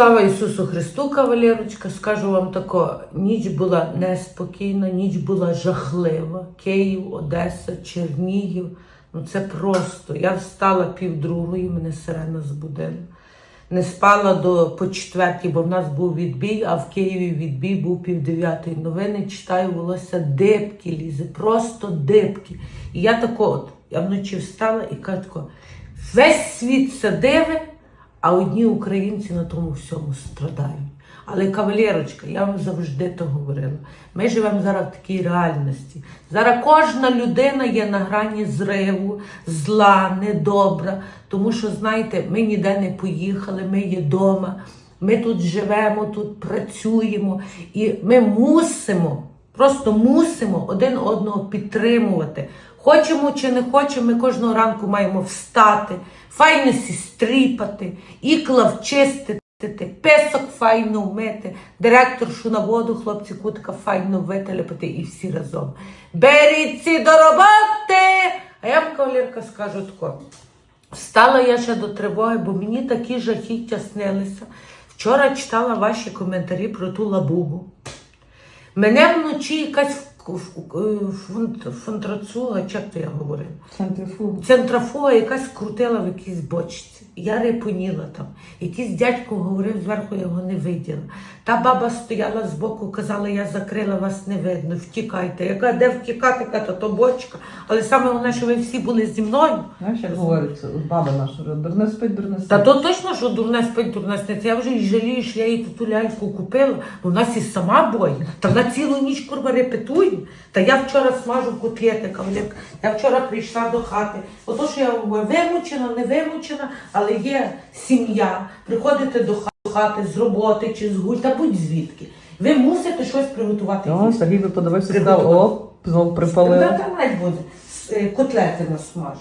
Слава Ісусу Христу, кавалерочка, скажу вам тако, ніч була неспокійна, ніч була жахлива. Київ, Одеса, Чернігів. Ну це просто. Я встала пів другої, мене сирена збудила. Не спала до по четвертій, бо в нас був відбій, а в Києві відбій був пів дев'ятої. Новини читаю, волосся дибки лізе, просто дибки. І я тако, от, я вночі встала і кажу весь світ це диви, а одні українці на тому всьому страдають. Але кавалерочка, я вам завжди то говорила. Ми живемо зараз в такій реальності. Зараз кожна людина є на грані зриву, зла, недобра. Тому що, знаєте, ми ніде не поїхали, ми є вдома, ми тут живемо, тут працюємо, і ми мусимо, просто мусимо один одного підтримувати. Хочемо чи не хочемо, ми кожного ранку маємо встати, файно сістріпати, ікла вчистити. Песок файно вмити, директоршу на воду, хлопці кутка файно вителепити і всі разом. Беріться до роботи! А я вам, кавалерка, скажу тако. Встала я ще до тривоги, бо мені такі жахіття снилися. Вчора читала ваші коментарі про ту лабубу. Мене вночі якась фунт- фунтрацуга, як то я говорю? Центрофуга. Центрофуга якась крутила в якійсь бочці. Я репоніла там. Якийсь дядько говорив зверху, я його не виділа. Та баба стояла збоку, казала, я закрила вас не видно, втікайте. Яка де втікати, ката то бочка. Але саме головне, що ви всі були зі мною. Знаєш, як говориться, баба наша, дурне спить, дурне Та то точно, що дурне спить, дурне сниться. Я вже і жалію, що я їй ту ляльку купила, бо в нас і сама боїть. Та вона цілу ніч курва репетує. Та я вчора смажу котлети, кавалерка. Я вчора прийшла до хати. Ото, що я вимучена, не вимучена, але є сім'я. Приходите до ха- до хати з роботи чи з гуль, та будь звідки. Ви мусите щось приготувати. О. Сергій би подивився, сказав, о, знов припалив. Вона давай буде. Котлети насмажу.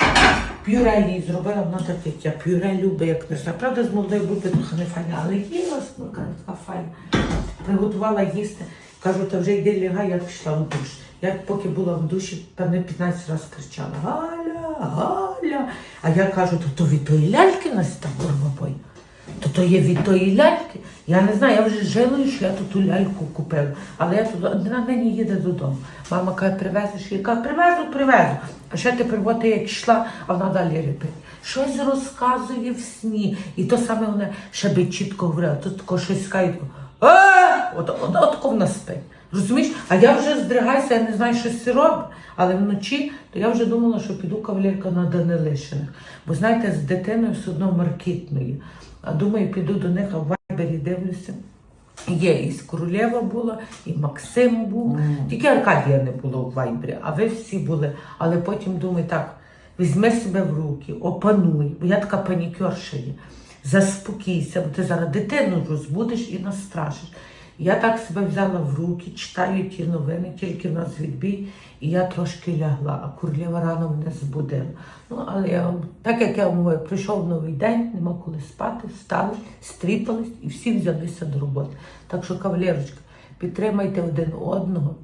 Пюре їй зробила, вона так як я. Пюре любить, як не знаю. Правда, з молодою бути трохи не файна, але їла смака, така файна. Приготувала їсти. Кажу, та вже йди лягай, я пішла в душ. Я поки була в душі, певне 15 разів кричала Галя, Галя. А я кажу, то, то від тої ляльки нас там бой. То то є від тої ляльки. Я не знаю, я вже жалую, що я тут ту ляльку купила. Але я тут вона нині їде додому. Мама каже, привезеш? Я кажу, привезу, привезу. А ще ти приводи, як йшла, а вона далі репить. Щось розказує в сні. І то саме вона ще би чітко говорила. Тут тако щось скаже, тако, «Е!» от, от, от, вона спить. Розумієш? А я вже здригаюся, я не знаю, що це робить. Але вночі то я вже думала, що піду кавалерка на Данилишиних. Бо знаєте, з дитиною все одно маркітною. А думаю, піду до них, а в Вайбері дивлюся. Є і Королева була, і Максим був. Тільки Аркадія не було в Вайбері, а ви всі були. Але потім думаю, так, візьми себе в руки, опануй, бо я така панікерша є. Заспокійся, бо ти зараз дитину розбудиш і настрашиш. Я так себе взяла в руки, читаю ті новини, тільки в нас відбій, і я трошки лягла, а Курлєва рано мене збудила. Ну, але я вам, так як я вам говорю, прийшов новий день, нема коли спати, встали, стріпались і всі взялися до роботи. Так що, кавалерочка, підтримайте один одного,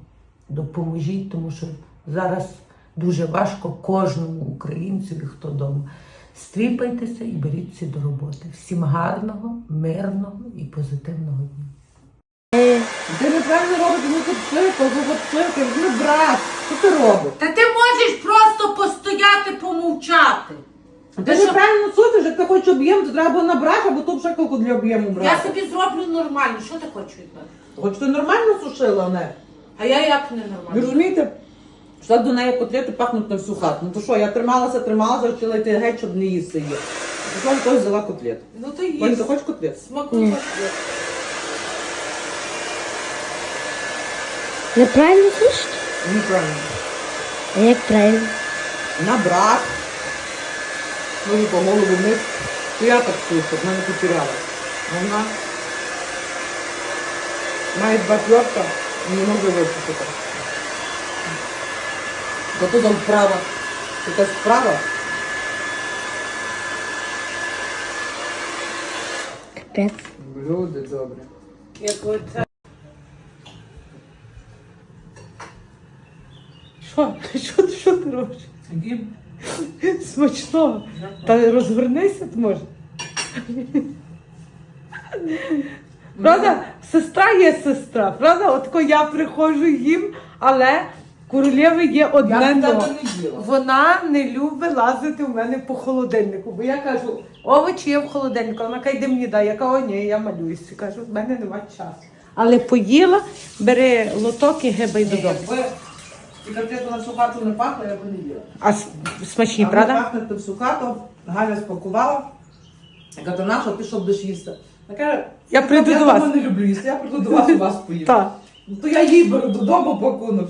допоможіть, тому що зараз дуже важко кожному українцеві, хто вдома. Стріпайтеся і беріться до роботи. Всім гарного, мирного і позитивного дня. Ти неправильно робиш, ну тут циркал, ну от циркал, ну брат, що ти робиш? Та ти можеш просто постояти, помовчати. Ти неправильно сутиш, як ти хочеш об'єм, то треба або набрати, або ту пшикалку для об'єму Я брати. собі зроблю нормально. Що ти хочеш від мене? Хоч ти нормально сушила, не? А я як не Ви нормально? розумієте? Що до неї котлети пахнуть на всю хату. Ну то що, я трималася, трималася, хотіла йти геть, щоб не їсти її. Пішла когось взяла котлет. Ну то Ваня, ти їсть. хочеш котлет? Смакуй. Неправильно слышите? Неправильно. А як правильно? Набрати. Може по голову вниз. То я так слышу, в мене потеряла. А Вона має два і не може випустити. Зато там вправо. Якась вправо. Капець. Люди добре. Як оце. Що? Що, що ти робиш? Смачного. Та розвернися ти може. Правда, сестра є сестра, правда? Отко я приходжу їм, але королєви є Я одне тебе не їла. Вона не любить лазити в мене по холодильнику, бо я кажу, овочі є в холодильнику. Вона каже, де мені дай. Я кажу, о, ні, я малююся. Кажу, в мене немає часу. Але поїла, бери лоток і гибай додому. Якби і котлету на всю хату не пахло, я б не їла. А с- смачні, А правда? пахне то всю хату, Галя спакувала. Я кажу, ти що будеш їсти? Я кажу, Я прийду до вас. Я не люблю їсти, я прийду до вас у вас поїм. Так, Ну, То я їй беру додому пакунок.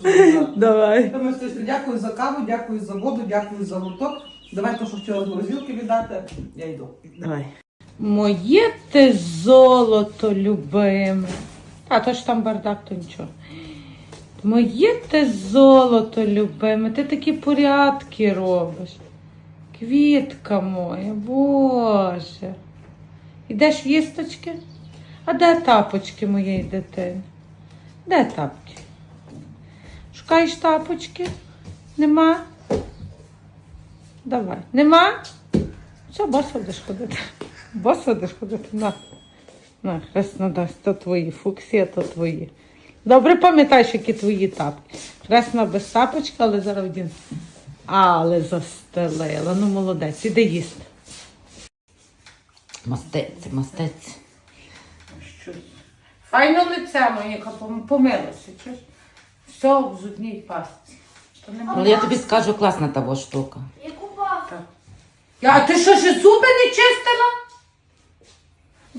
давай. Тому що дякую за каву, дякую за воду, дякую за лоток. Давай то, що хотіла з морозилки віддати, я йду. Давай. Моє ти золото любиме. А то ж там бардак, то нічого. Моє ти золото любиме, ти такі порядки робиш. Квітка моя, Боже. Ідеш в їсточки? А де тапочки моєї дитини? Де тапки? Шукаєш тапочки? Нема? Давай. Нема? Все, босо будеш ходити. Босо будеш ходити. На. На, хресно дасть, то твої. Фуксія, то твої. Добре пам'ятаєш, які твої тапки. Хресно без тапочка, але зараз один. Але застелила. Ну, молодець, іди їсти. Мастець, мастець. Щось. Файно лице моє, помилося. Все в зубній пастці. То не Ну я тобі скажу, класна того штука. А ти що ж зуби не чистила?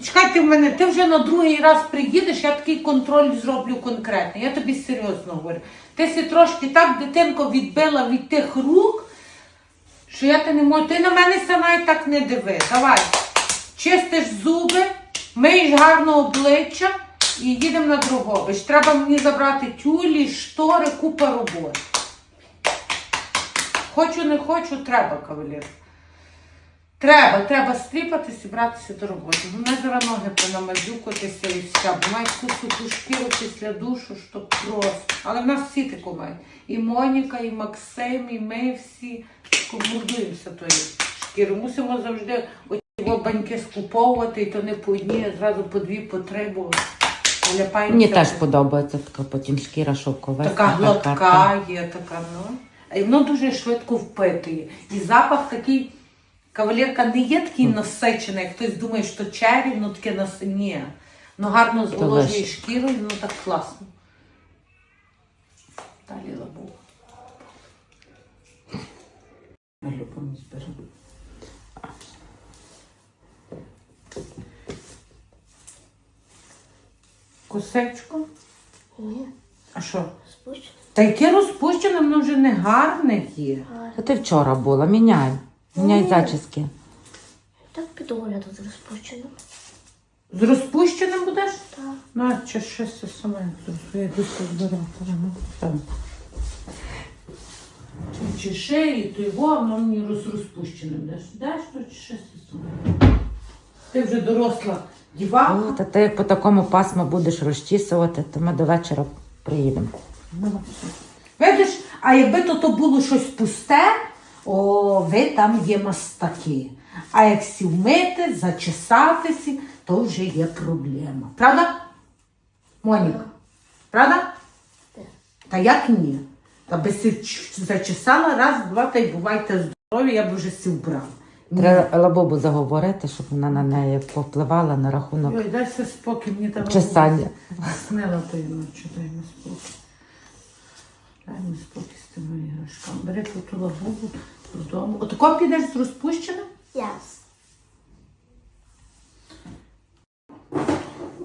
Чекайте в мене, ти вже на другий раз приїдеш, я такий контроль зроблю конкретно. Я тобі серйозно говорю. Ти си трошки так дитинко відбила від тих рук, що я ти не можу. Ти на мене сама і так не диви. Давай. Чистиш зуби, миєш гарно обличчя і їдемо на Дрогобич. Треба мені забрати тюлі, штори, купа роботи. Хочу, не хочу, треба, кавалер. Треба, треба стріпатися і братися до роботи. У мене зараз ноги понамазюкатися і все. Бо мають таку суху шкіру після душу, що просто. Але в нас всі таку мають. І Моніка, і Максим, і ми всі комурдуємося тою шкірою. Мусимо завжди оці баньки скуповувати, і то не по одній, а зразу по дві, по три, бо ляпаємося. Мені теж подобається така потім шкіра шовкова. Така гладка є, така, ну. І воно дуже швидко впитує. І запах такий, кавалерка не є такий насичений, як хтось думає, що чері, ну таке нас... Ні. Ну гарно зволожує шкіру, і ну так класно. Далі лабу. Любимо зберемо. Косечко? Ні, А що? спущено. Та яке розпущене, воно вже не гарне є. Та ти вчора була, міняй. Міняй зачіски. Так під оглядом з розпущеним. З розпущеним будеш? Так. Ну, а чи щось я йду збирати. Ну. Чи, шиї, то його, а воно мені роз, розпущеним даш. Даш, то чи щось саме. Ти вже доросла О, та ти як по такому пасму будеш розчісувати, то ми до вечора приїдемо. Ну. Видиш, а якби то, то було щось пусте, о, ви там є мастаки. А як сі вмити, зачесатися, то вже є проблема. Правда? Моніка? Правда? Та як ні? Та би си зачесала раз, два, та й бувайте здорові, я б вже сі вбрала. Треба Лабобу заговорити, щоб вона на неї повпливала на рахунок Ой, дайся спокій, мені там чесання. Снила тої ночі, дай мені спокій. Дай мені спокій з тими ту лабубу додому. Отако підеш з розпущеним? Яс.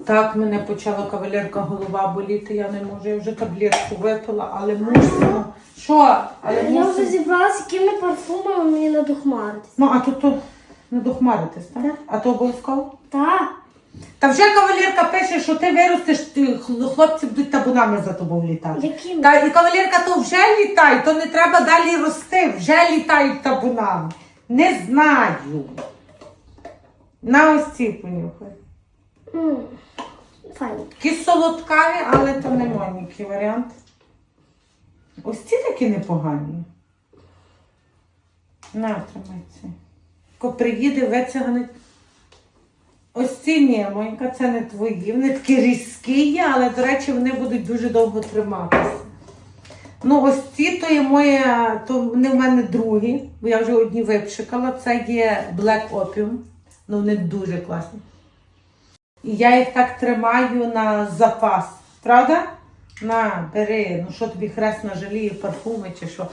Так, мене почала кавалерка голова боліти, я не можу, я вже таблетку випила, але мусимо. Що? Але Я вже мусимо. зібралася, якими парфумами мені надухмаритись. Ну, а то то не дохмаритись, так? Так. А то обов'язково? Так. Та вже кавалерка пише, що ти виростеш, ти, хлопці будуть табунами за тобою літати. Якими? Та і кавалерка то вже літає, то не треба далі рости, вже літають табунами. Не знаю. На ось ці понюхай. М, Файно. Солодкаві, але то не маленький варіант. Ось ці такі непогані. На, тримай ці. Ко приїде, вициганить. Ось ці ні, Монька, це не твої. Вони такі різкі є, але, до речі, вони будуть дуже довго триматися. Ну, ось ці то є моє, то вони в мене другі, бо я вже одні випшикала. Це є Black Opium. Ну, вони дуже класні. І я їх так тримаю на запас. Правда? На, бери, ну що тобі хрест на жаліє, парфуми чи що.